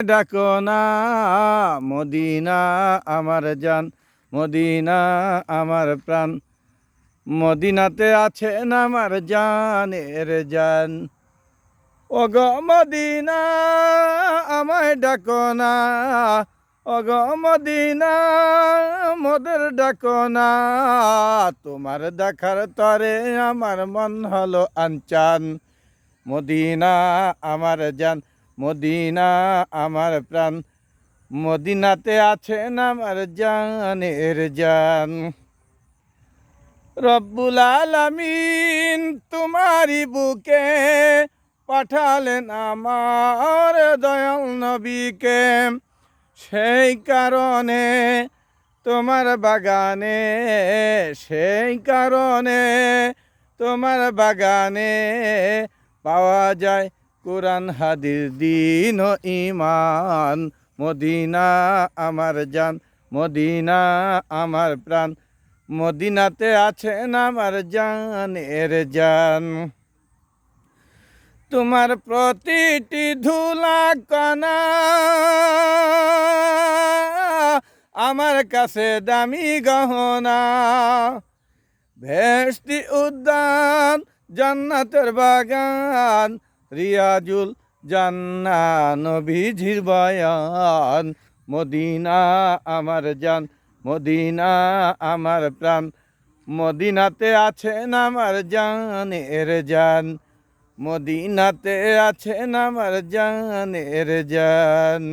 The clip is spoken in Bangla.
ডাকো না, মদিনা আমার জান, মদিনা আমার প্রাণ। মদিনাতে আছেন আমার জানের জান। ও গো মদিনা, আমায় ডাকো না ও মদিনা, মোদের ডাকো না। তোমার দেখার তরে আমার মন হলো আনচান। মদিনা আমার জান মদিনা আমার প্রাণ। মদিনাতে আছেন আমার জানের জান। রব্বুল আলামিন তোমারি বুকে পাঠালেন আমার দয়াল নবীকে। সেই কারণে তোমার বাগানে, সেই কারণে তোমার বাগানে পাওয়া যায় কোরআন হাদির দিন ইমান মদিনা আমার জান, মদিনা আমার প্রাণ। মদিনাতে আছেন আমার জানের জান। তোমার প্রতিটি ধুলা কণা আমার কাছে দামি গহনা। ভেস্তি উদ্যান, জান্নাতের বাগান রিয়াজুল জান্না নবীজির বয়ান, মদিনা আমার জান, মদিনা আমার প্রাণ, মদিনাতে আছেন আমার জান এর জান, মদিনাতে আছেন আমার জান এর জান।